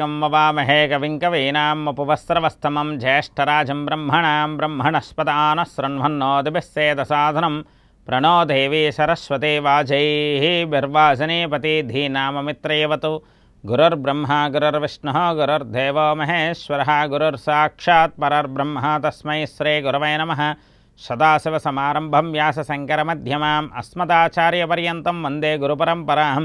ఓం వవామహే కవిం కవీనాముపవస్త్రవస్తమం జ్యేష్ఠరాజం బ్రహ్మణాం బ్రహ్మణస్పదాన శృణ్వన్నోదిభిస్సేద సాధనం ప్రణో దేవీ సరస్వతి వాజైः బిర్వాసనీపతి ధీనామమిత్రయవతు గురుర్బ్రహ్మ గురుర్విష్ణు గురుర్దేవో మహేశ్వర గురుర్సాక్షాత్ పరర్బ్రహ్మ తస్మై శ్రీ గురవై నమ సదాశివసమారంభం వ్యాసశంకరమధ్యమాం అస్మదాచార్యపర్యంతం వందే గురుపరంపరాం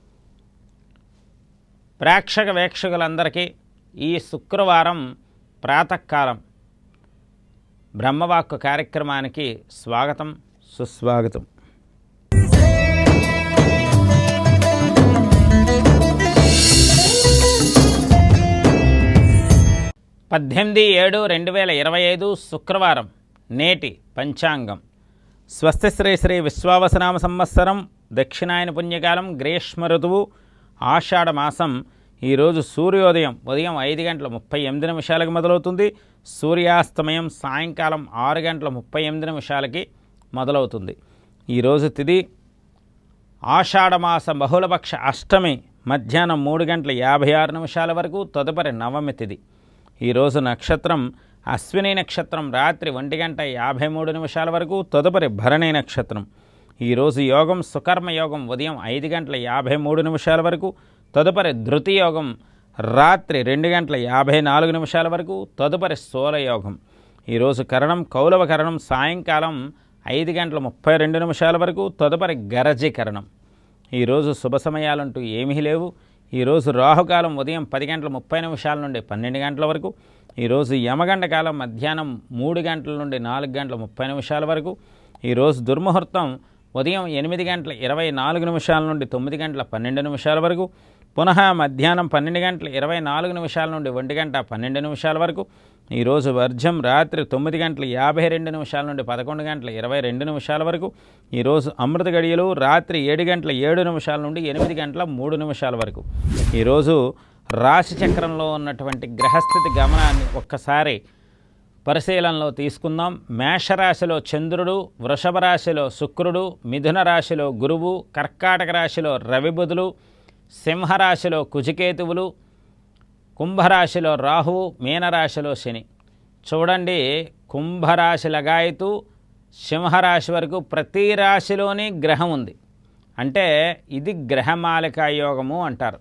ప్రేక్షక వీక్షకులందరికీ ఈ శుక్రవారం ప్రాతకాలం బ్రహ్మవాక్కు కార్యక్రమానికి స్వాగతం. సుస్వాగతం. పద్దెనిమిది ఏడు రెండు వేల ఇరవై ఐదు శుక్రవారం నేటి పంచాంగం. స్వస్తి శ్రీ శ్రీ విశ్వావసనామ సంవత్సరం దక్షిణాయన పుణ్యకాలం గ్రీష్మ ఋతువు ఆషాఢ మాసం ఈరోజు సూర్యోదయం ఉదయం ఐదు గంటల ముప్పై ఎనిమిది నిమిషాలకు మొదలవుతుంది. సూర్యాస్తమయం సాయంకాలం ఆరు గంటల ముప్పై ఎనిమిది నిమిషాలకి మొదలవుతుంది. ఈరోజు తిది ఆషాఢమాస బహుళపక్ష అష్టమి మధ్యాహ్నం మూడు గంటల యాభై ఆరు నిమిషాల వరకు తదుపరి నవమి తిది. ఈరోజు నక్షత్రం అశ్విని నక్షత్రం రాత్రి ఒంటి గంట యాభై మూడు నిమిషాల వరకు తదుపరి భరణి నక్షత్రం. ఈరోజు యోగం సుకర్మ యోగం ఉదయం ఐదు గంటల యాభై మూడు నిమిషాల వరకు తదుపరి ధృతి యోగం రాత్రి రెండు గంటల యాభై నాలుగు నిమిషాల వరకు తదుపరి స్థూలయోగం ఈరోజు కరణం కౌలవ కరణం సాయంకాలం ఐదు గంటల ముప్పై రెండు నిమిషాల వరకు తదుపరి గరజీకరణం ఈరోజు శుభ సమయాలంటూ ఏమీ లేవు. ఈరోజు రాహుకాలం ఉదయం పది గంటల ముప్పై నిమిషాల నుండి పన్నెండు గంటల వరకు ఈరోజు యమగండ కాలం మధ్యాహ్నం మూడు గంటల నుండి నాలుగు గంటల ముప్పై నిమిషాల వరకు ఈరోజు దుర్ముహూర్తం ఉదయం ఎనిమిది గంటల ఇరవై నాలుగు నిమిషాల నుండి తొమ్మిది గంటల పన్నెండు నిమిషాల వరకు పునః మధ్యాహ్నం పన్నెండు గంటల ఇరవై నాలుగు నిమిషాల నుండి ఒంటి గంట పన్నెండు నిమిషాల వరకు ఈరోజు వర్జం రాత్రి తొమ్మిది గంటల యాభై రెండు నిమిషాల నుండి పదకొండు గంటల ఇరవై రెండు నిమిషాల వరకు ఈరోజు అమృత గడియలు రాత్రి ఏడు గంటల ఏడు నిమిషాల నుండి ఎనిమిది గంటల మూడు నిమిషాల వరకు. ఈరోజు రాశి చక్రంలో ఉన్నటువంటి గ్రహస్థితి గమనాన్ని ఒక్కసారి పరిశీలనలో తీసుకుందాం. మేషరాశిలో చంద్రుడు వృషభ రాశిలో శుక్రుడు మిథున రాశిలో గురువు కర్కాటక రాశిలో రవిబుధులు సింహరాశిలో కుజికేతువులు కుంభరాశిలో రాహువు మీనరాశిలో శని. చూడండి కుంభరాశి లగాయతు సింహరాశి వరకు ప్రతి రాశిలోని గ్రహం ఉంది. అంటే ఇది గ్రహమాలికా యోగము అంటారు.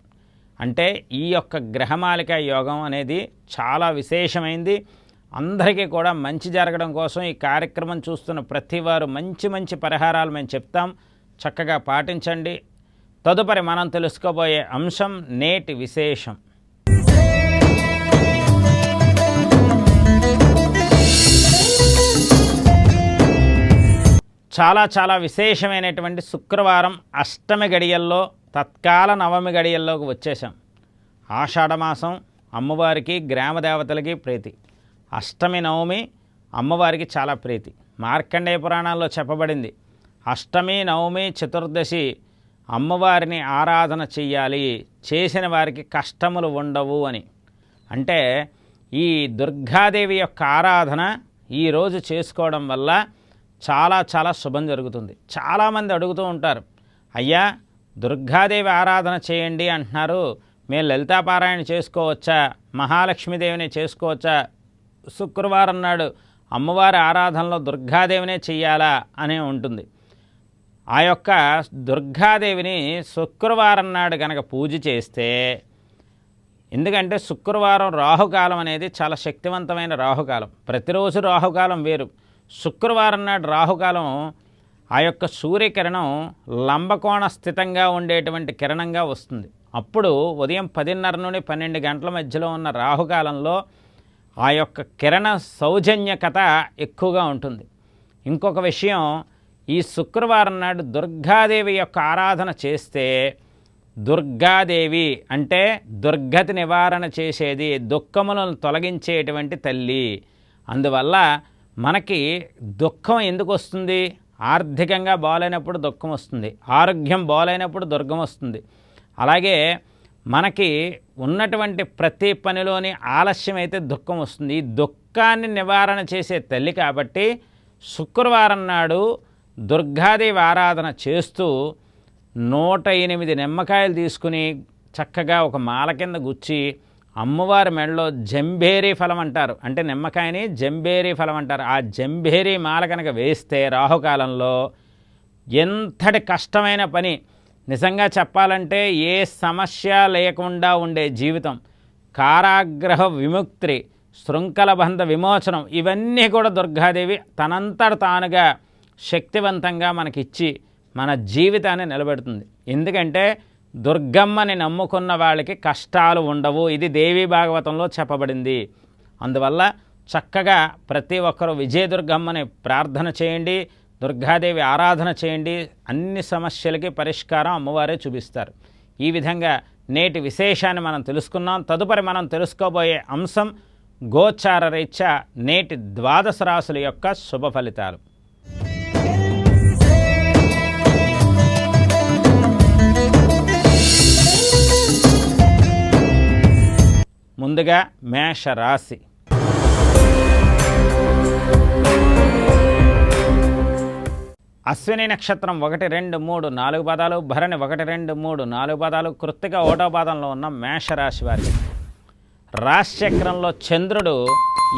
అంటే ఈ యొక్క గ్రహమాలికా యోగం అనేది చాలా విశేషమైంది. అందరికీ కూడా మంచి జరగడం కోసం ఈ కార్యక్రమం చూస్తున్న ప్రతి వారు మంచి మంచి పరిహారాలు మేము చెప్తాం. చక్కగా పాటించండి. తదుపరి మనం తెలుసుకోబోయే అంశం నేటి విశేషం. చాలా చాలా విశేషమైనటువంటి శుక్రవారం అష్టమి గడియల్లో తత్కాల నవమి గడియల్లోకి వచ్చేసాం ఆషాఢమాసం అమ్మవారికి గ్రామ దేవతలకి ప్రీతి. అష్టమి నవమి అమ్మవారికి చాలా ప్రీతి. మార్కండేయ పురాణాల్లో చెప్పబడింది అష్టమి నవమి చతుర్దశి అమ్మవారిని ఆరాధన చెయ్యాలి చేసిన వారికి కష్టములు ఉండవు అని. అంటే ఈ దుర్గాదేవి యొక్క ఆరాధన ఈరోజు చేసుకోవడం వల్ల చాలా చాలా శుభం జరుగుతుంది. చాలామంది అడుగుతూ ఉంటారు అయ్యా దుర్గాదేవి ఆరాధన చేయండి అంటున్నారు. మేము లలితాపారాయణ చేసుకోవచ్చా? మహాలక్ష్మీదేవిని చేసుకోవచ్చా? శుక్రవారం నాడు అమ్మవారి ఆరాధనలో దుర్గాదేవినే చెయ్యాలా అనే ఉంటుంది. ఆ యొక్క దుర్గాదేవిని శుక్రవారం నాడు కనుక పూజ చేస్తే ఎందుకంటే శుక్రవారం రాహుకాలం అనేది చాలా శక్తివంతమైన రాహుకాలం. ప్రతిరోజు రాహుకాలం వేరు. శుక్రవారం నాడు రాహుకాలం ఆ యొక్క సూర్యకిరణం లంబకోణ స్థితంగా ఉండేటువంటి కిరణంగా వస్తుంది. అప్పుడు ఉదయం పదిన్నర నుండి పన్నెండు గంటల మధ్యలో ఉన్న రాహుకాలంలో ఆ యొక్క కిరణ సౌజన్యకత ఎక్కువగా ఉంటుంది. ఇంకొక విషయం ఈ శుక్రవారం నాడు దుర్గాదేవి యొక్క ఆరాధన చేస్తే దుర్గాదేవి అంటే దుర్గతి నివారణ చేసేది దుఃఖములను తొలగించేటువంటి తల్లి. అందువల్ల మనకి దుఃఖం ఎందుకు వస్తుంది? ఆర్థికంగా బాగాలేనప్పుడు దుఃఖం వస్తుంది. ఆరోగ్యం బాగాలేనప్పుడు దుర్గం వస్తుంది. అలాగే మనకి ఉన్నటువంటి ప్రతి పనిలోని ఆలస్యం అయితే దుఃఖం వస్తుంది. ఈ దుఃఖాన్ని నివారణ చేసే తల్లి కాబట్టి శుక్రవారం నాడు దుర్గాదేవి ఆరాధన చేస్తూ నూట ఎనిమిది నిమ్మకాయలు తీసుకుని చక్కగా ఒక మాల కింద గుచ్చి అమ్మవారి మెడలో జంబేరీ ఫలం అంటారు. అంటే నిమ్మకాయని జంబేరీ ఫలం అంటారు. ఆ జంబేరీ మాల కనుక వేస్తే రాహుకాలంలో ఎంతటి కష్టమైన పని నిజంగా చెప్పాలంటే ఏ సమస్య లేకుండా ఉండే జీవితం. కారాగ్రహ విముక్తి శృంఖల బంధ విమోచనం ఇవన్నీ కూడా దుర్గాదేవి తనంతట తానుగా శక్తివంతంగా మనకిచ్చి మన జీవితాన్ని నిలబెడుతుంది. ఎందుకంటే దుర్గమ్మని నమ్ముకున్న వాళ్ళకి కష్టాలు ఉండవు. ఇది దేవీ భాగవతంలో చెప్పబడింది. అందువల్ల చక్కగా ప్రతి ఒక్కరూ విజయదుర్గమ్మని ప్రార్థన చేయండి. దుర్గాదేవి ఆరాధన చేయండి అన్ని సమస్యలకి పరిష్కారం అమ్మవారే చూపిస్తారు. ఈ విధంగా నేటి విశేషాన్ని మనం తెలుసుకున్నాం. తదుపరి మనం తెలుసుకోబోయే అంశం గోచార రీత్యా నేటి ద్వాదశ రాశుల యొక్క శుభ ఫలితాలు. ముందుగా మేష అశ్విని నక్షత్రం ఒకటి రెండు మూడు నాలుగు పదాలు భరణి ఒకటి రెండు మూడు నాలుగు పదాలు కృత్తిక ఓటో పాదంలో ఉన్న మేషరాశి వారికి. రాశిచక్రంలో చంద్రుడు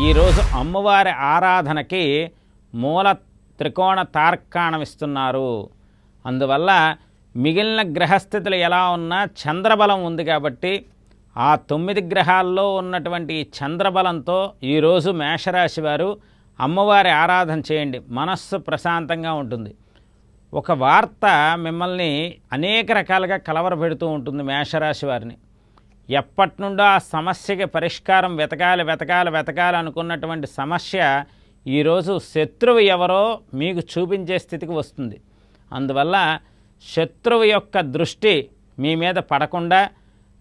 ఈరోజు అమ్మవారి ఆరాధనకి మూల త్రికోణ తార్కాణం ఇస్తున్నారు. అందువల్ల మిగిలిన గ్రహస్థితులు ఎలా ఉన్నా చంద్రబలం ఉంది కాబట్టి ఆ తొమ్మిది గ్రహాల్లో ఉన్నటువంటి ఈ చంద్రబలంతో ఈరోజు మేషరాశి వారు అమ్మవారి ఆరాధన చేయండి. మనస్సు ప్రశాంతంగా ఉంటుంది. ఒక వార్త మిమ్మల్ని అనేక రకాలుగా కలవరపెడుతూ ఉంటుంది మేషరాశి వారిని. ఎప్పటి నుండో ఆ సమస్యకి పరిష్కారం వెతకాలి వెతకాలి వెతకాలి అనుకున్నటువంటి సమస్య ఈరోజు శత్రువు ఎవరో మీకు చూపించే స్థితికి వస్తుంది. అందువల్ల శత్రువు యొక్క దృష్టి మీ మీద పడకుండా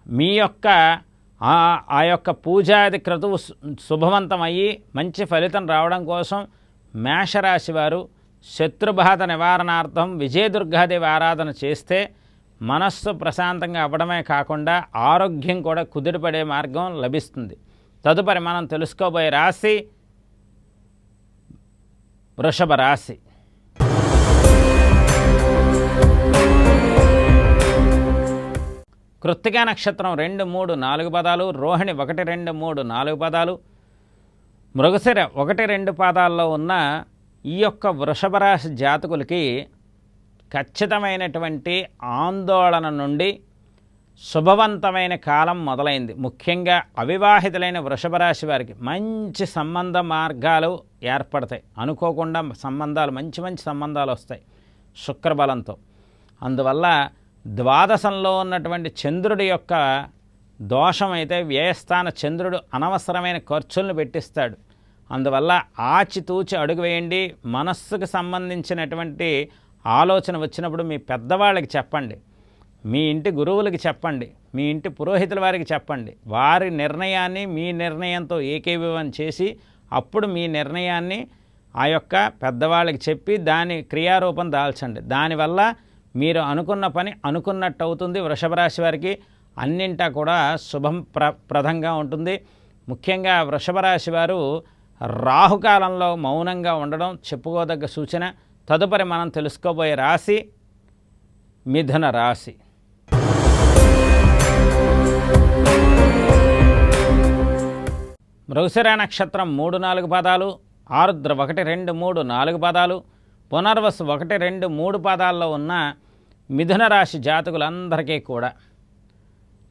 మీ యొక్క ఆ యొక్క పూజాది క్రతువు శుభవంతమయ్యి మంచి ఫలితం రావడం కోసం మేషరాశి వారు శత్రుబాధ నివారణార్థం విజయదుర్గాదేవి ఆరాధన చేస్తే మనస్సు ప్రశాంతంగా అవ్వడమే కాకుండా ఆరోగ్యం కూడా కుదిరిపడే మార్గం లభిస్తుంది. తదుపరి మనం తెలుసుకోబోయే రాశి వృషభ రాశి. కృత్తికా నక్షత్రం రెండు మూడు నాలుగు పదాలు రోహిణి ఒకటి రెండు మూడు నాలుగు పదాలు. మృగశిర ఒకటి రెండు పాదాల్లో ఉన్న ఈ యొక్క వృషభరాశి జాతకులకి ఖచ్చితమైనటువంటి ఆందోళన నుండి శుభవంతమైన కాలం మొదలైంది. ముఖ్యంగా అవివాహితులైన వృషభరాశి వారికి మంచి సంబంధ మార్గాలు ఏర్పడతాయి. అనుకోకుండా సంబంధాలు మంచి మంచి సంబంధాలు వస్తాయి శుక్రబలంతో. అందువల్ల ద్వాదశంలో ఉన్నటువంటి చంద్రుడి యొక్క దోషం అయితే వ్యయస్థాన చంద్రుడు అనవసరమైన ఖర్చులను పెట్టిస్తాడు. అందువల్ల ఆచితూచి అడుగు వేయండి. మనస్సుకు సంబంధించినటువంటి ఆలోచన వచ్చినప్పుడు మీ పెద్దవాళ్ళకి చెప్పండి. మీ ఇంటి గురువులకి చెప్పండి. మీ ఇంటి పురోహితుల వారికి చెప్పండి. వారి నిర్ణయాన్ని మీ నిర్ణయంతో ఏకీభవం చేసి అప్పుడు మీ నిర్ణయాన్ని ఆ యొక్క పెద్దవాళ్ళకి చెప్పి దాని క్రియారూపం దాల్చండి. దానివల్ల మీరు అనుకున్న పని అనుకున్నట్టు అవుతుంది వృషభ రాశి వారికి అన్నింటా కూడా శుభం ప్ర ప్రదంగా ఉంటుంది. ముఖ్యంగా వృషభ రాశి వారు రాహుకాలంలో మౌనంగా ఉండడం చెప్పుకోదగ్గ సూచన. తదుపరి మనం తెలుసుకోబోయే రాశి మిథున రాశి. మృగశిర నక్షత్రం మూడు నాలుగు పదాలు ఆరుద్ర ఒకటి రెండు మూడు నాలుగు పదాలు పునర్వసు ఒకటి రెండు మూడు పదాల్లో ఉన్న మిథున రాశి జాతకులందరికీ కూడా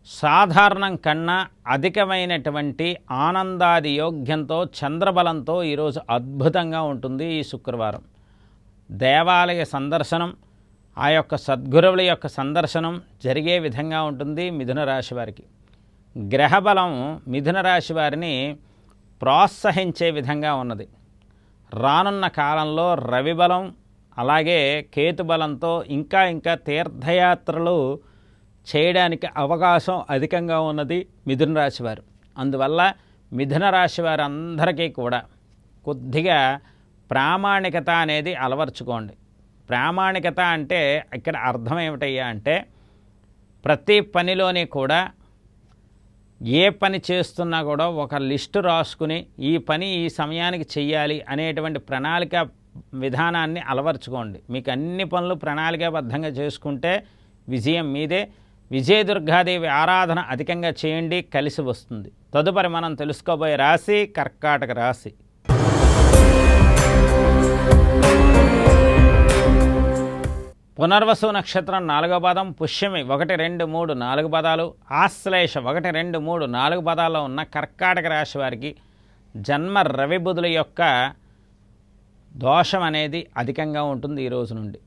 సాధారణం కన్నా అధికమైనటువంటి ఆనందాది యోగ్యంతో చంద్రబలంతో ఈరోజు అద్భుతంగా ఉంటుంది ఈ శుక్రవారం. దేవాలయ సందర్శనం ఆ యొక్క సద్గురువుల యొక్క సందర్శనం జరిగే విధంగా ఉంటుంది మిథున రాశి వారికి. గ్రహబలం మిథున రాశి వారిని ప్రోత్సహించే విధంగా ఉన్నది. రానున్న కాలంలో రవి బలం అలాగే కేతు బలంతో ఇంకా ఇంకా తీర్థయాత్రలు చేయడానికి అవకాశం అధికంగా ఉన్నది మిథున రాశి వారు. అందువల్ల మిథున రాశి వారందరికీ కూడా కొద్దిగా ప్రామాణికత అనేది అలవర్చుకోండి. ప్రామాణికత అంటే ఇక్కడ అర్థం ఏమిటయ్యా అంటే ప్రతి పనిలోని కూడా ఏ పని చేస్తున్నా కూడా ఒక లిస్టు రాసుకుని ఈ పని ఈ సమయానికి చెయ్యాలి అనేటువంటి ప్రణాళిక విధానాన్ని అలవర్చుకోండి. మీకు అన్ని పనులు ప్రణాళికాబద్ధంగా చేసుకుంటే విజయం మీదే. విజయదుర్గాదేవి ఆరాధన అధికంగా చేయండి కలిసి వస్తుంది. తదుపరి మనం తెలుసుకోబోయే రాశి కర్కాటక రాశి. పునర్వసు నక్షత్రం నాలుగో పదం పుష్యమి ఒకటి రెండు మూడు నాలుగు పదాలు ఆశ్లేష ఒకటి రెండు మూడు నాలుగు పదాల్లో ఉన్న కర్కాటక రాశి వారికి జన్మ రవిబుధుల యొక్క దోషం అనేది అధికంగా ఉంటుంది ఈ రోజు నుండి.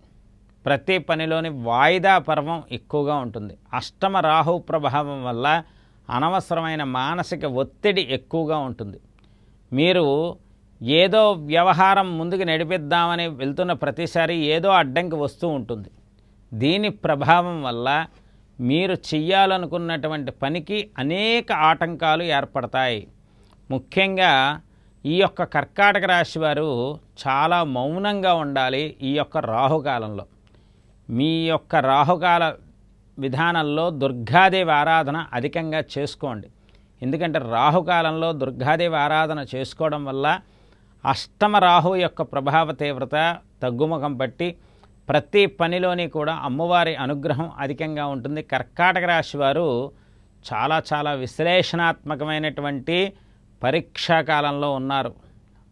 ప్రతి పనిలోని వాయిదా పర్వం ఎక్కువగా ఉంటుంది. అష్టమ రాహు ప్రభావం వల్ల అనవసరమైన మానసిక ఒత్తిడి ఎక్కువగా ఉంటుంది. మీరు ఏదో వ్యవహారం ముందుకు నడిపిద్దామని వెళ్తున్న ప్రతిసారి ఏదో అడ్డంకి వస్తూ ఉంటుంది. దీని ప్రభావం వల్ల మీరు చెయ్యాలనుకున్నటువంటి పనికి అనేక ఆటంకాలు ఏర్పడతాయి. ముఖ్యంగా ఈ యొక్క కర్కాటక రాశి వారు చాలా మౌనంగా ఉండాలి ఈ యొక్క రాహుకాలంలో. మీ యొక్క రాహుకాల విధానంలో దుర్గాదేవి ఆరాధన అధికంగా చేసుకోండి. ఎందుకంటే రాహుకాలంలో దుర్గాదేవి ఆరాధన చేసుకోవడం వల్ల అష్టమ రాహు యొక్క ప్రభావ తీవ్రత తగ్గుముఖం పట్టి ప్రతి పనిలోని కూడా అమ్మవారి అనుగ్రహం అధికంగా ఉంటుంది. కర్కాటక రాశి వారు చాలా చాలా విశ్లేషణాత్మకమైనటువంటి పరీక్షా కాలంలో ఉన్నారు.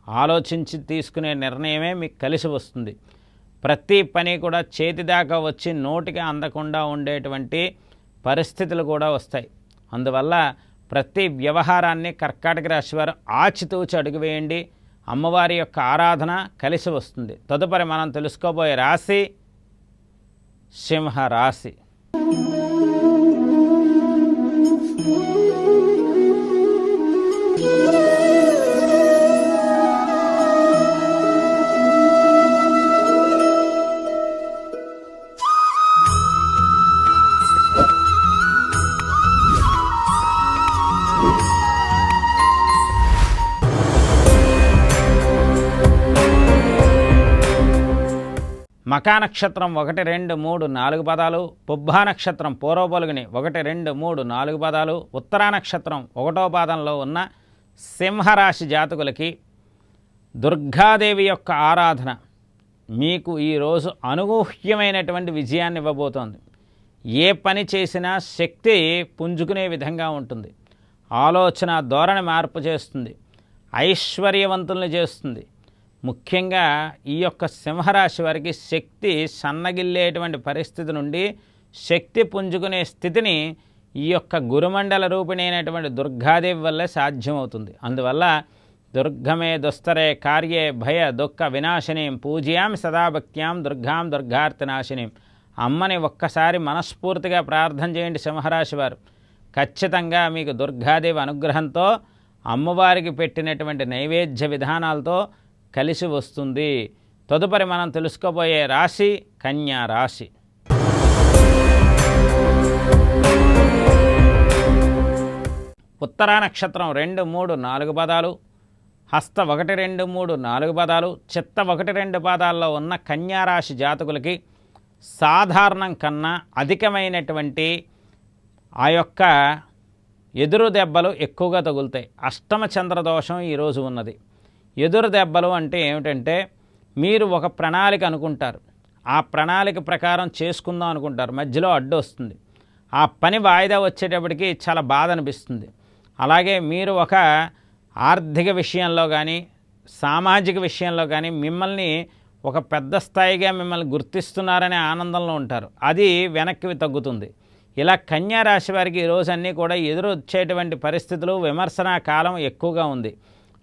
ఆలోచించి తీసుకునే నిర్ణయమే మీకు కలిసి వస్తుంది. ప్రతి పని కూడా చేతి దాకా వచ్చి నోటికి అందకుండా ఉండేటువంటి పరిస్థితులు కూడా వస్తాయి. అందువల్ల ప్రతి వ్యవహారాన్ని కర్కాటక రాశి వారు ఆచితూచి అడుగు వేయండి. అమ్మవారి యొక్క ఆరాధన కలిసి వస్తుంది. తదుపరి మనం తెలుసుకోబోయే రాశి సింహ రాశి మకా నక్షత్రం ఒకటి రెండు మూడు నాలుగు పదాలు పుబ్బా నక్షత్రం పూర్వపొలుగుని ఒకటి రెండు మూడు నాలుగు పదాలు ఉత్తరా నక్షత్రం ఒకటో పాదంలో ఉన్న సింహరాశి జాతకులకి దుర్గాదేవి యొక్క ఆరాధన మీకు ఈరోజు అనుగూహ్యమైనటువంటి విజయాన్ని ఇవ్వబోతోంది. ఏ పని చేసినా శక్తి పుంజుకునే విధంగా ఉంటుంది. ఆలోచన ధోరణి మార్పు చేస్తుంది. ఐశ్వర్యవంతుల్ని చేస్తుంది. ముఖ్యంగా ఈ యొక్క సింహరాశి వారికి శక్తి సన్నగిల్లేటువంటి పరిస్థితి నుండి శక్తి పుంజుకునే స్థితిని ఈ యొక్క గురుమండల రూపిణైనటువంటి దుర్గాదేవి వల్లే సాధ్యమవుతుంది. అందువల్ల దుర్గమే దుస్తరే కార్యే భయ దుఃఖ వినాశినీం పూజ్యాం సదాభక్త్యాం దుర్గాం దుర్గార్తినాశినీం. అమ్మని ఒక్కసారి మనస్ఫూర్తిగా ప్రార్థన చేయండి సింహరాశి వారు. ఖచ్చితంగా మీకు దుర్గాదేవి అనుగ్రహంతో అమ్మవారికి పెట్టినటువంటి నైవేద్య విధానాలతో కలిసి వస్తుంది. తదుపరి మనం తెలుసుకోబోయే రాశి కన్యా రాశి. ఉత్తరా నక్షత్రం రెండు మూడు నాలుగు పదాలు. హస్త ఒకటి రెండు మూడు నాలుగు పదాలు. చిత్త ఒకటి రెండు పాదాల్లో ఉన్న కన్యారాశి జాతకులకి సాధారణం కన్నా అధికమైనటువంటి ఆ యొక్క ఎదురు దెబ్బలు ఎక్కువగా తగులుతాయి. అష్టమ చంద్రదోషం ఈరోజు ఉన్నది. ఎదురు దెబ్బలు అంటే ఏమిటంటే మీరు ఒక ప్రణాళిక అనుకుంటారు. ఆ ప్రణాళిక ప్రకారం చేసుకుందాం అనుకుంటారు. మధ్యలో అడ్డు వస్తుంది. ఆ పని వాయిదా వచ్చేటప్పటికి చాలా బాధ అనిపిస్తుంది. అలాగే మీరు ఒక ఆర్థిక విషయంలో కానీ సామాజిక విషయంలో కానీ మిమ్మల్ని ఒక పెద్ద స్థాయిగా మిమ్మల్ని గుర్తిస్తున్నారనే ఆనందంలో ఉంటారు. అది వెనక్కి తగ్గుతుంది. ఇలా కన్యా రాశి వారికి ఈరోజు అన్నీ కూడా ఎదురొచ్చేటువంటి పరిస్థితులు విమర్శనా కాలం ఎక్కువగా ఉంది.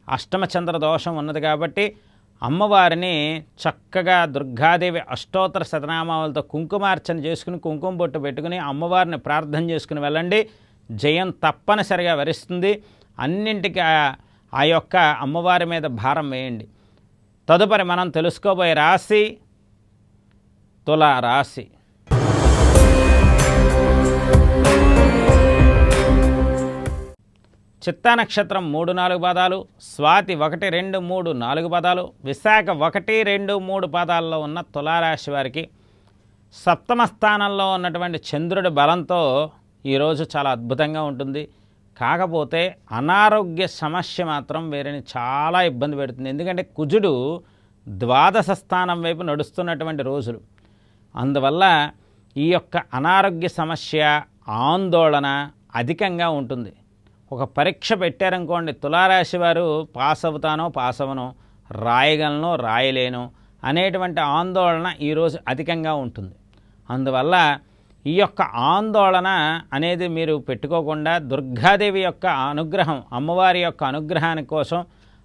అష్టమచంద్ర దోషం ఉన్నది కాబట్టి అమ్మవారిని చక్కగా దుర్గాదేవి అష్టోత్తర శతనామాలతో కుంకుమార్చన చేసుకుని కుంకుమ బొట్టు పెట్టుకుని అమ్మవారిని ప్రార్థన చేసుకుని వెళ్ళండి. జయం తప్పనిసరిగా వరిస్తుంది. అన్నింటికి ఆ- ఆ యొక్క అమ్మవారి మీద భారం వేయండి. తదుపరి మనం తెలుసుకోబోయే రాశి తుల రాశి చిత్తా నక్షత్రం మూడు నాలుగు పాదాలు స్వాతి ఒకటి రెండు మూడు నాలుగు పాదాలు విశాఖ ఒకటి రెండు మూడు పాదాల్లో ఉన్న తులారాశి వారికి సప్తమ స్థానంలో ఉన్నటువంటి చంద్రుడి బలంతో ఈరోజు చాలా అద్భుతంగా ఉంటుంది. కాకపోతే అనారోగ్య సమస్య మాత్రం వీరిని చాలా ఇబ్బంది పెడుతుంది. ఎందుకంటే కుజుడు ద్వాదశ స్థానం వైపు నడుస్తున్నటువంటి రోజులు. అందువల్ల ఈ యొక్క అనారోగ్య సమస్య ఆందోళన అధికంగా ఉంటుంది. ఒక పరీక్ష పెట్టారనుకోండి తులారాశి వారు పాస్ అవుతానో పాస్ అవను రాయగలను రాయలేనో అనేటువంటి ఆందోళన ఈరోజు అధికంగా ఉంటుంది. అందువల్ల ఈ యొక్క ఆందోళన అనేది మీరు పెట్టుకోకుండా దుర్గాదేవి యొక్క అనుగ్రహం అమ్మవారి యొక్క అనుగ్రహాని కోసం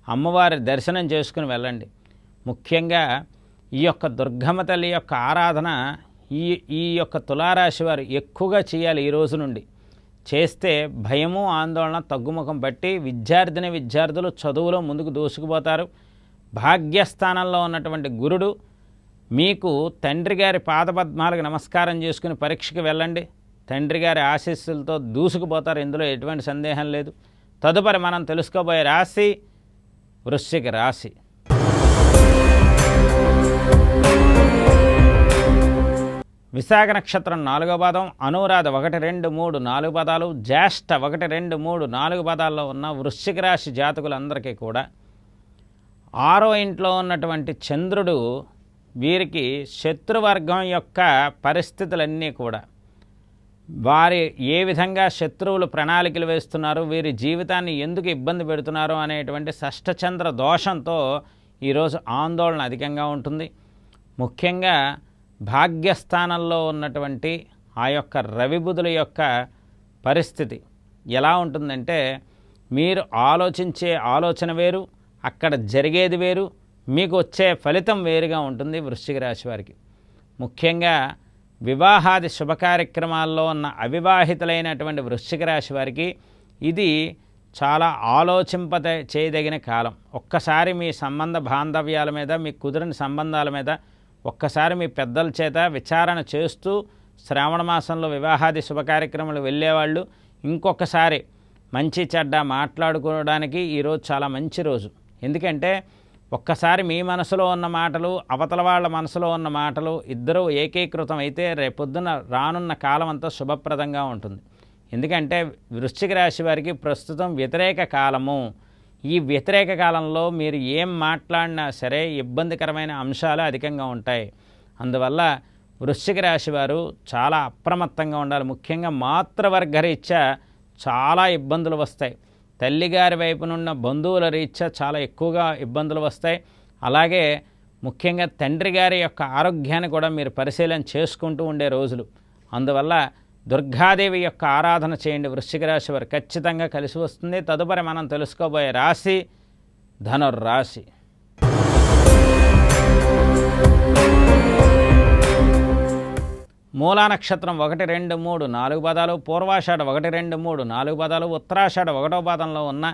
అమ్మవారి దర్శనం చేసుకుని వెళ్ళండి. ముఖ్యంగా ఈ యొక్క దుర్గమ్మ తల్లి యొక్క ఆరాధన ఈ ఈ యొక్క తులారాశి వారు ఎక్కువగా చేయాలి ఈ రోజు నుండి. చేస్తే భయము ఆందోళన తగ్గుముఖం బట్టి విద్యార్థిని విద్యార్థులు చదువులో ముందుకు దూసుకుపోతారు. భాగ్యస్థానంలో ఉన్నటువంటి గురుడు మీకు తండ్రి గారి పాదపద్మాలకు నమస్కారం చేసుకుని పరీక్షకు వెళ్ళండి. తండ్రి గారి ఆశీస్సులతో దూసుకుపోతారు. ఇందులో ఎటువంటి సందేహం లేదు. తదుపరి మనం తెలుసుకోబోయే రాశి వృశ్చిక రాశి. విశాఖ నక్షత్రం నాలుగో పాదం అనురాధ ఒకటి రెండు మూడు నాలుగు పదాలు జ్యేష్ఠ ఒకటి రెండు మూడు నాలుగు పదాల్లో ఉన్న వృశ్చిక రాశి జాతకులందరికీ కూడా ఆరో ఇంట్లో ఉన్నటువంటి చంద్రుడు వీరికి శత్రువర్గం యొక్క పరిస్థితులన్నీ కూడా. వారి ఏ విధంగా శత్రువులు ప్రణాళికలు వేస్తున్నారు వీరి జీవితాన్ని ఎందుకు ఇబ్బంది పెడుతున్నారు అనేటువంటి షష్టచంద్ర దోషంతో ఈరోజు ఆందోళన అధికంగా ఉంటుంది. ముఖ్యంగా భాగ్యస్థానంలో ఉన్నటువంటి ఆ యొక్క రవిబుధుల యొక్క పరిస్థితి ఎలా ఉంటుందంటే మీరు ఆలోచించే ఆలోచన వేరు అక్కడ జరిగేది వేరు మీకు వచ్చే ఫలితం వేరుగా ఉంటుంది వృశ్చిక రాశి వారికి. ముఖ్యంగా వివాహాది శుభ కార్యక్రమాల్లో ఉన్న అవివాహితులైనటువంటి వృశ్చిక రాశి వారికి ఇది చాలా ఆలోచింప చేయదగిన కాలం. ఒక్కసారి మీ సంబంధ బాంధవ్యాల మీద మీ కుదిరిన సంబంధాల మీద ఒక్కసారి మీ పెద్దల చేత విచారణ చేస్తూ శ్రావణ మాసంలో వివాహాది శుభ కార్యక్రమాలు వెళ్ళేవాళ్ళు. ఇంకొకసారి మంచి చెడ్డ మాట్లాడుకోవడానికి ఈరోజు చాలా మంచి రోజు. ఎందుకంటే ఒక్కసారి మీ మనసులో ఉన్న మాటలు అవతల వాళ్ళ మనసులో ఉన్న మాటలు ఇద్దరూ ఏకీకృతం అయితే రేపొద్దున రానున్న కాలం అంతా శుభప్రదంగా ఉంటుంది. ఎందుకంటే వృశ్చిక రాశి వారికి ప్రస్తుతం వ్యతిరేక కాలము. ఈ వ్యతిరేక కాలంలో మీరు ఏం మాట్లాడినా సరే ఇబ్బందికరమైన అంశాలు అధికంగా ఉంటాయి. అందువల్ల వృశ్చిక రాశి వారు చాలా అప్రమత్తంగా ఉండాలి. ముఖ్యంగా మాతృవర్గ రీత్యా చాలా ఇబ్బందులు వస్తాయి. తల్లిగారి వైపునున్న బంధువుల రీత్యా చాలా ఎక్కువగా ఇబ్బందులు వస్తాయి. అలాగే ముఖ్యంగా తండ్రి గారి యొక్క ఆరోగ్యాన్ని కూడా మీరు పరిశీలన చేసుకుంటూ ఉండే రోజులు. అందువల్ల దుర్గాదేవి యొక్క ఆరాధన చేయండి. వృశ్చిక రాశి వారు ఖచ్చితంగా కలిసి వస్తుంది. తదుపరి మనం తెలుసుకోబోయే రాశి ధనుర్రాశి. మూలా నక్షత్రం ఒకటి రెండు మూడు నాలుగు పదాలు పూర్వాషాఢ ఒకటి రెండు మూడు నాలుగు పదాలు ఉత్తరాషాఢ ఒకటో పాదంలో ఉన్న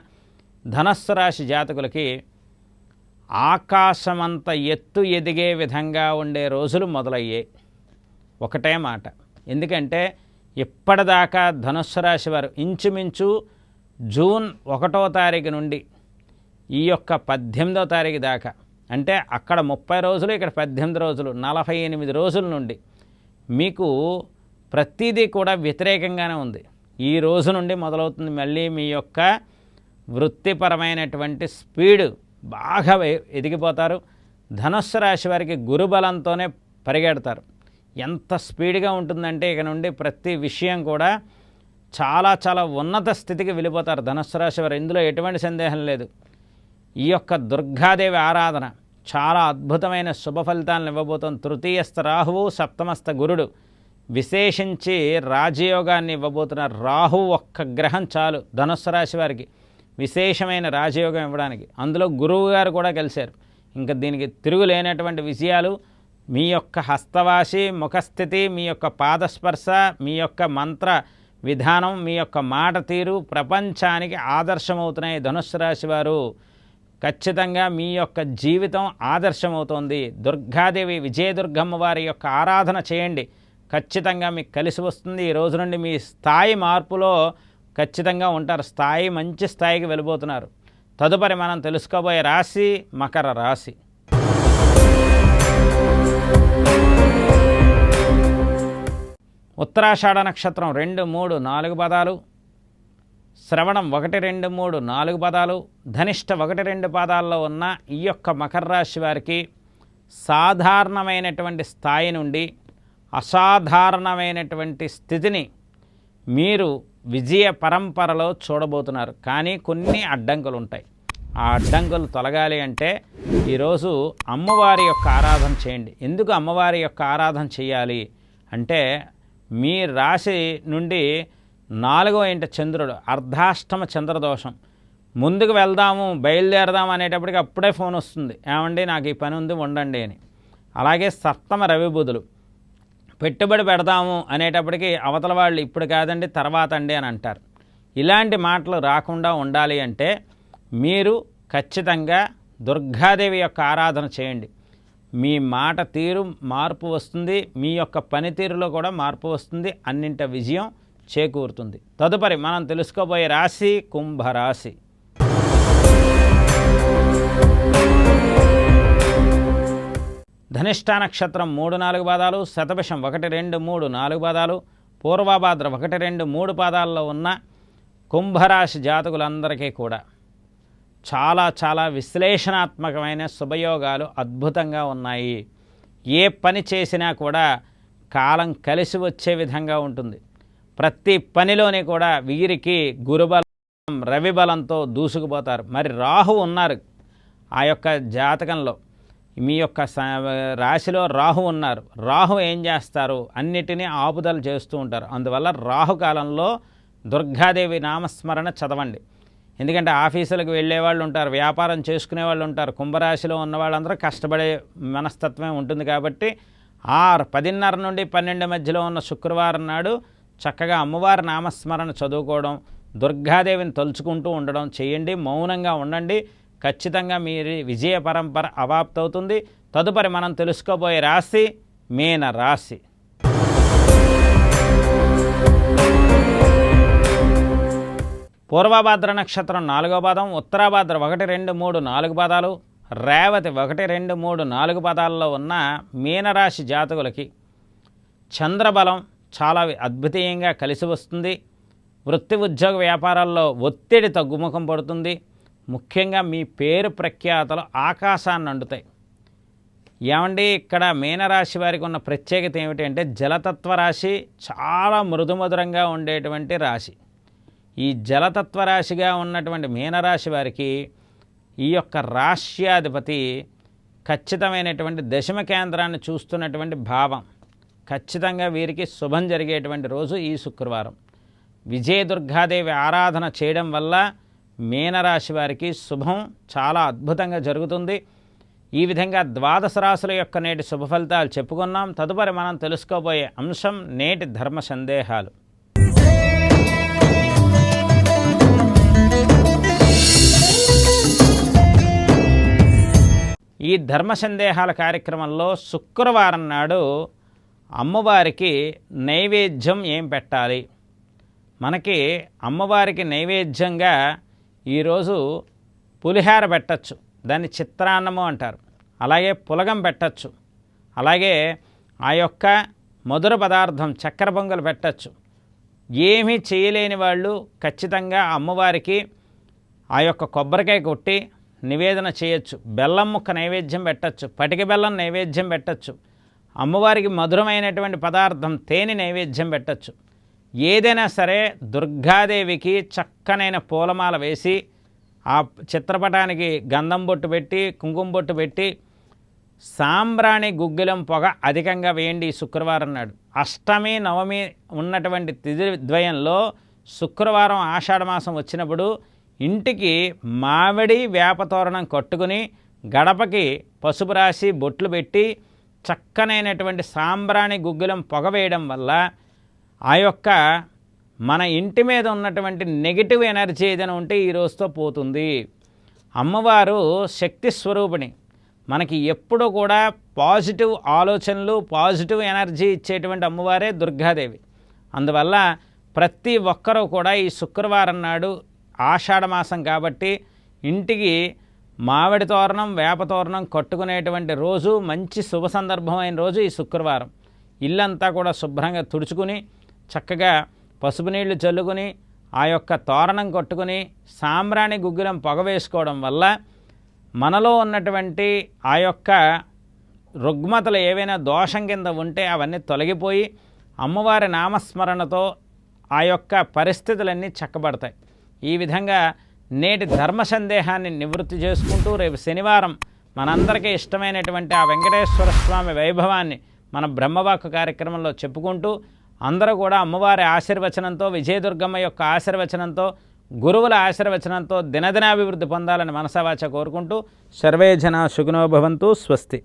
ధనస్సు రాశి జాతకులకి ఆకాశమంత ఎత్తు ఎదిగే విధంగా ఉండే రోజులు మొదలయ్యాయి. ఒకటే మాట. ఎందుకంటే ఇప్పటిదాకా ధనుస్సు రాశి వారు ఇంచుమించు జూన్ ఒకటో తారీఖు నుండి ఈ యొక్క పద్దెనిమిదో తారీఖు దాకా. అంటే అక్కడ ముప్పై రోజులు ఇక్కడ పద్దెనిమిది రోజులు నలభై ఎనిమిది రోజుల నుండి మీకు ప్రతిదీ కూడా వ్యతిరేకంగానే ఉంది. ఈ రోజు నుండి మొదలవుతుంది మళ్ళీ మీ యొక్క వృత్తిపరమైనటువంటి స్పీడ్ బాగా ఎదిగిపోతారు. ధనుస్సు రాశి వారికి గురుబలంతోనే పరిగెడతారు. ఎంత స్పీడ్గా ఉంటుందంటే ఇక నుండి ప్రతి విషయం కూడా చాలా చాలా ఉన్నత స్థితికి వెళ్ళిపోతారు ధనుస్సు రాశి వారు. ఇందులో ఎటువంటి సందేహం లేదు. ఈ యొక్క దుర్గాదేవి ఆరాధన చాలా అద్భుతమైన శుభ ఫలితాలను ఇవ్వబోతోంది. తృతీయస్థ రాహువు సప్తమస్థ గురుడు. విశేషించి రాజయోగాన్ని ఇవ్వబోతున్న రాహు ఒక్క గ్రహం చాలు ధనుస్సు రాశి వారికి. విశేషమైన రాజయోగం ఇవ్వడానికి. అందులో గురువు గారు కూడా కలిశారు. ఇంకా దీనికి తిరుగులేనటువంటి విజయాలు మీ యొక్క హస్తవాసి ముఖస్థితి మీ యొక్క పాదస్పర్శ మీ యొక్క మంత్ర విధానం మీ యొక్క మాట తీరు ప్రపంచానికి ఆదర్శమవుతున్నాయి ధనుస్సు రాశి వారు. ఖచ్చితంగా మీ యొక్క జీవితం ఆదర్శమవుతోంది. దుర్గాదేవి విజయదుర్గమ్మ వారి యొక్క ఆరాధన చేయండి. ఖచ్చితంగా మీకు కలిసి వస్తుంది. ఈ రోజు నుండి మీ స్థాయి మార్పులో ఖచ్చితంగా ఉంటారు. స్థాయి మంచి స్థాయికి వెళ్ళిపోతున్నారు తదుపరి మనం తెలుసుకోబోయే రాశి మకర రాశి. ఉత్తరాషాఢ నక్షత్రం రెండు మూడు నాలుగు పదాలు. శ్రవణం ఒకటి రెండు మూడు నాలుగు పదాలు. ధనిష్ట ఒకటి రెండు పాదాల్లో ఉన్న ఈ యొక్క మకర రాశి వారికి సాధారణమైనటువంటి స్థాయి నుండి అసాధారణమైనటువంటి స్థితిని మీరు విజయ పరంపరలో చూడబోతున్నారు. కానీ కొన్ని అడ్డంకులు ఉంటాయి. ఆ అడ్డంకులు తొలగాలి అంటే ఈరోజు అమ్మవారి యొక్క ఆరాధన చేయండి. ఎందుకు అమ్మవారి యొక్క ఆరాధన చేయాలి అంటే మీ రాశి నుండి నాలుగో ఇంట చంద్రుడు అర్ధాష్టమ చంద్రదోషం. ముందుకు వెళ్దాము బయలుదేరదాము అనేటప్పటికి అప్పుడే ఫోన్ వస్తుంది. ఏమండి నాకు ఈ పని ఉంది ఉండండి అని. అలాగే సప్తమ రవి బుధులు. పెట్టుబడి పెడదాము అనేటప్పటికి అవతల వాళ్ళు ఇప్పుడు కాదండి తర్వాత అండి అని అంటారు. ఇలాంటి మాటలు రాకుండా ఉండాలి అంటే మీరు ఖచ్చితంగా దుర్గాదేవి యొక్క ఆరాధన చేయండి. మీ మాట తీరు మార్పు వస్తుంది మీ యొక్క పనితీరులో కూడా మార్పు వస్తుంది అన్నింట విజయం చేకూరుతుంది. తదుపరి మనం తెలుసుకోబోయే రాశి కుంభరాశి. ధనిష్ట నక్షత్రం మూడు నాలుగు పాదాలు శతభిషం ఒకటి రెండు మూడు నాలుగు పాదాలు పూర్వభాద్ర ఒకటి రెండు మూడు పాదాల్లో ఉన్న కుంభరాశి జాతకులందరికీ కూడా. చాలా చాలా విశ్లేషణాత్మకమైన శుభయోగాలు అద్భుతంగా ఉన్నాయి. ఏ పని చేసినా కూడా కాలం కలిసి వచ్చే విధంగా ఉంటుంది. ప్రతి పనిలోని కూడా వీరికి గురుబలం రవి బలంతో దూసుకుపోతారు. మరి రాహు ఉన్నారు ఆ యొక్క జాతకంలో. మీ యొక్క రాశిలో రాహు ఉన్నారు. రాహు ఏం చేస్తారు? అన్నిటినీ ఆపుదలు చేస్తూ ఉంటారు. అందువల్ల రాహుకాలంలో దుర్గాదేవి నామస్మరణ చదవండి. ఎందుకంటే ఆఫీసులకు వెళ్ళే వాళ్ళు ఉంటారు వ్యాపారం చేసుకునే వాళ్ళు ఉంటారు కుంభరాశిలో ఉన్న వాళ్ళందరూ కష్టపడే మనస్తత్వమే ఉంటుంది కాబట్టి ఆరు పదిన్నర నుండి పన్నెండు మధ్యలో ఉన్న శుక్రవారం నాడు చక్కగా అమ్మవారి నామస్మరణ చదువుకోవడం దుర్గాదేవిని తలుచుకుంటూ ఉండడం చేయండి మౌనంగా ఉండండి. ఖచ్చితంగా మీరు విజయ పరంపర అవాప్తవుతుంది. తదుపరి మనం తెలుసుకోబోయే రాశి మీన రాశి పూర్వభాద్ర నక్షత్రం నాలుగో పాదం ఉత్తరాభాద్ర ఒకటి రెండు మూడు నాలుగు పాదాలు రేవతి ఒకటి రెండు మూడు నాలుగు పదాలలో ఉన్న మీనరాశి జాతకులకి చంద్రబలం చాలా అద్భుతీయంగా కలిసి వస్తుంది. వృత్తి ఉద్యోగ వ్యాపారాల్లో ఒత్తిడి తగ్గుముఖం పడుతుంది. ముఖ్యంగా మీ పేరు ప్రఖ్యాతలు ఆకాశాన్ని అండుతాయి ఏమండి ఇక్కడ మీనరాశి వారికి ఉన్న ప్రత్యేకత ఏమిటి అంటే జలతత్వ రాశి చాలా మృదుమధురంగా ఉండేటువంటి రాశి. ఈ జలతత్వరాశిగా ఉన్నటువంటి మీనరాశి వారికి ఈ యొక్క రాశ్యాధిపతి ఖచ్చితమైనటువంటి దశమ కేంద్రాన్ని చూస్తున్నటువంటి భావం. ఖచ్చితంగా వీరికి శుభం జరిగేటువంటి రోజు ఈ శుక్రవారం. విజయదుర్గాదేవి ఆరాధన చేయడం వల్ల మీనరాశి వారికి శుభం చాలా అద్భుతంగా జరుగుతుంది. ఈ విధంగా ద్వాదశ రాశుల యొక్క నేటి శుభ ఫలితాలు చెప్పుకున్నాం. తదుపరి మనం తెలుసుకోబోయే అంశం నేటి ధర్మ సందేహాలు. ఈ ధర్మ సందేహాల కార్యక్రమంలో శుక్రవారం నాడు అమ్మవారికి నైవేద్యం ఏం పెట్టాలి? మనకి అమ్మవారికి నైవేద్యంగా ఈరోజు పులిహార పెట్టచ్చు. దాన్ని చిత్రాన్నము అంటారు. అలాగే పులగం పెట్టచ్చు. అలాగే ఆ యొక్క మధుర పదార్థం చక్కెర పొంగలు పెట్టచ్చు. ఏమీ చేయలేని వాళ్ళు ఖచ్చితంగా అమ్మవారికి ఆ యొక్క కొబ్బరికాయ కొట్టి నివేదన చేయొచ్చు. బెల్లం ముక్క నైవేద్యం పెట్టచ్చు. పటిక బెల్లం నైవేద్యం పెట్టచ్చు. అమ్మవారికి మధురమైనటువంటి పదార్థం తేనె నైవేద్యం పెట్టచ్చు. ఏదైనా సరే దుర్గాదేవికి చక్కనైన పూలమాల వేసి ఆ చిత్రపటానికి గంధం బొట్టు పెట్టి కుంకుమ బొట్టు పెట్టి సాంబ్రాణి గుగ్గిలం పొగ అధికంగా వేయండి ఈ శుక్రవారం నాడు. అష్టమి నవమి ఉన్నటువంటి తిథి ద్వయంలో శుక్రవారం ఆషాఢమాసం వచ్చినప్పుడు ఇంటికి మామిడి వేపతోరణం కట్టుకుని గడపకి పసుపు రాసి బొట్లు పెట్టి చక్కనైనటువంటి సాంబ్రాణి గుగ్గిలం పొగ వేయడం వల్ల ఆ యొక్క మన ఇంటి మీద ఉన్నటువంటి నెగిటివ్ ఎనర్జీ ఏదైనా ఉంటే ఈ రోజుతో పోతుంది. అమ్మవారు శక్తి స్వరూపిణి. మనకి ఎప్పుడూ కూడా పాజిటివ్ ఆలోచనలు పాజిటివ్ ఎనర్జీ ఇచ్చేటువంటి అమ్మవారే దుర్గాదేవి. అందువల్ల ప్రతి ఒక్కరూ కూడా ఈ శుక్రవారం నాడు ఆషాఢమాసం కాబట్టి ఇంటికి మామిడి తోరణం వేప తోరణం కట్టుకునేటువంటి రోజు మంచి శుభ సందర్భమైన రోజు ఈ శుక్రవారం. ఇల్లంతా కూడా శుభ్రంగా తుడుచుకుని చక్కగా పసుపు నీళ్ళు చల్లుకుని ఆ యొక్క తోరణం కట్టుకుని సాంబ్రాణి గుగ్గిలం పొగ వేసుకోవడం వల్ల మనలో ఉన్నటువంటి ఆ యొక్క రుగ్మతలు ఏవైనా దోషం కింద ఉంటే అవన్నీ తొలగిపోయి అమ్మవారి నామస్మరణతో ఆ యొక్క పరిస్థితులన్నీ చక్కబడతాయి. ఈ విధంగా నేటి ధర్మ సందేహాన్ని నివృత్తి చేసుకుంటూ రేపు శనివారం మనందరికీ ఇష్టమైనటువంటి ఆ వెంకటేశ్వర స్వామి వైభవాన్ని మన బ్రహ్మవాక్ కార్యక్రమంలో చెప్పుకుంటూ అందరూ కూడా అమ్మవారి ఆశీర్వచనంతో విజయదుర్గమ్మ యొక్క ఆశీర్వచనంతో గురువుల ఆశీర్వచనంతో దినదినాభివృద్ధి పొందాలని మనసవాచ కోరుకుంటూ సర్వే జన సుగుణో భవంతు స్వస్తి.